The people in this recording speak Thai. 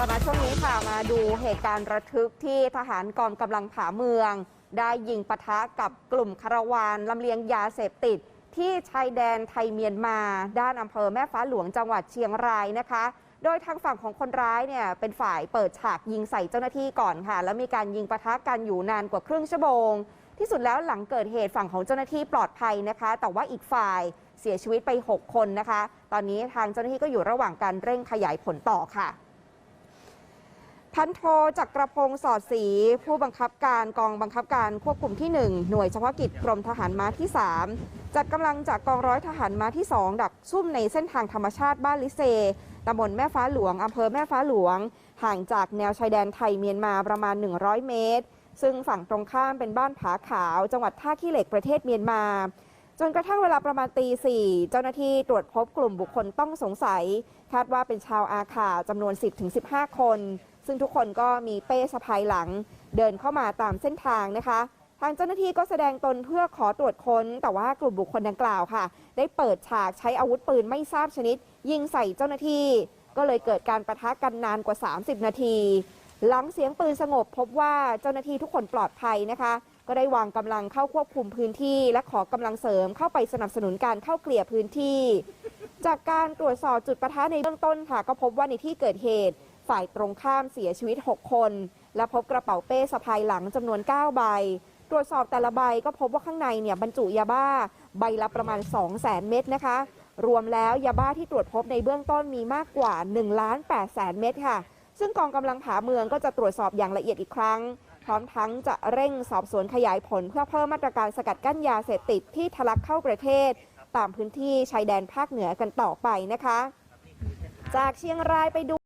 กลับมาช่วงนี้ค่ะมาดูเหตุการณ์ระทึกที่ทหารกองกำลังผาเมือง ได้ยิงปะทะกับกลุ่มคาราวานลำเลียงยาเสพติด ที่ชายแดนไทยเมียนมา ด้านอำเภอแม่ฟ้าหลวงจังหวัดเชียงรายนะคะ โดยทางฝั่งของคนร้ายเนี่ยเป็นฝ่ายเปิดฉากยิงใส่เจ้าหน้าที่ก่อนค่ะ แล้วมีการยิงปะทะกันอยู่นานกว่าครึ่งชั่วโมง ที่สุดแล้วหลังเกิดเหตุฝั่งของเจ้าหน้าที่ปลอดภัยนะคะ แต่ว่าอีกฝ่ายเสียชีวิตไป 6 คนนะคะ ตอนนี้ทางเจ้าหน้าที่ก็อยู่ระหว่างการเร่งขยายผลต่อค่ะ พันโทจักรพงศ์สอดศรีผู้บังคับการกองบังคับการควบคุมที่ 1 หน่วยเฉพาะกิจกรมทหารม้าที่ 3 จัดกำลังจากกองร้อยทหารม้าที่ 2 ดักซุ่มในเส้นทางธรรมชาติบ้านลิเซตำบลแม่ฟ้าหลวงอำเภอแม่ฟ้าหลวง ห่างจากแนวชายแดนไทยเมียนมาประมาณ 100 เมตร ซึ่งฝั่งตรงข้ามเป็นบ้านผาขาว จังหวัดท่าขี้เหล็กประเทศเมียนมา จนกระทั่งเวลาประมาณตีสี่เจ้าหน้าที่ตรวจพบกลุ่มบุคคลต้องสงสัย คาดว่าเป็นชาวอาขาจำนวน 10-15 คน ซึ่งทุกคนก็มีเป้สะพายหลัง เดินเข้ามาตามเส้นทางนะคะ ทางเจ้าหน้าที่ก็แสดงตนเพื่อขอตรวจค้น แต่ว่ากลุ่มบุคคลดังกล่าวค่ะ ได้เปิดฉากใช้อาวุธปืนไม่ทราบชนิด ยิงใส่เจ้าหน้าที่ ก็เลยเกิดการประทะกันนานกว่า 30 นาที หลังเสียงปืนสงบพบว่าเจ้าหน้าที่ทุกคนปลอดภัยนะคะ ก็ได้วางกำลังเข้าควบคุมพื้นที่และขอกำลังเสริมเข้าไปสนับสนุนการเข้าเกลี่ยพื้นที่ จากการตรวจสอบจุดประทะในเบื้องต้นค่ะ ก็พบว่าในที่เกิดเหตุ ฝ่ายตรงข้ามเสียชีวิต 6 คน และพบกระเป๋าเป้สะพายหลังจำนวน 9 ใบ ตรวจสอบแต่ละใบก็พบว่าข้างในเนี่ยบรรจุยาบ้า ใบละประมาณ 2 0 0 0 0 0 เม็ดนะคะ รวมแล้วยาบ้าที่ตรวจพบในเบื้องต้นมีมากกว่า1ล้าน8แสนเม็ดค่ะ ซึ่งกองกำลังผาเมืองก็จะตรวจสอบอย่างละเอียดอีกครั้ง ร้อมทั้งจะเร่งสอบสวนขยายผลเพื่อเพิ่มมาตรการสกัดกั้นยาเสพติดที่ทะลักเข้าประเทศ ตามพื้นที่ชายแดนภาคเหนือกันต่อไปนะคะ จากเชียงรายไปดู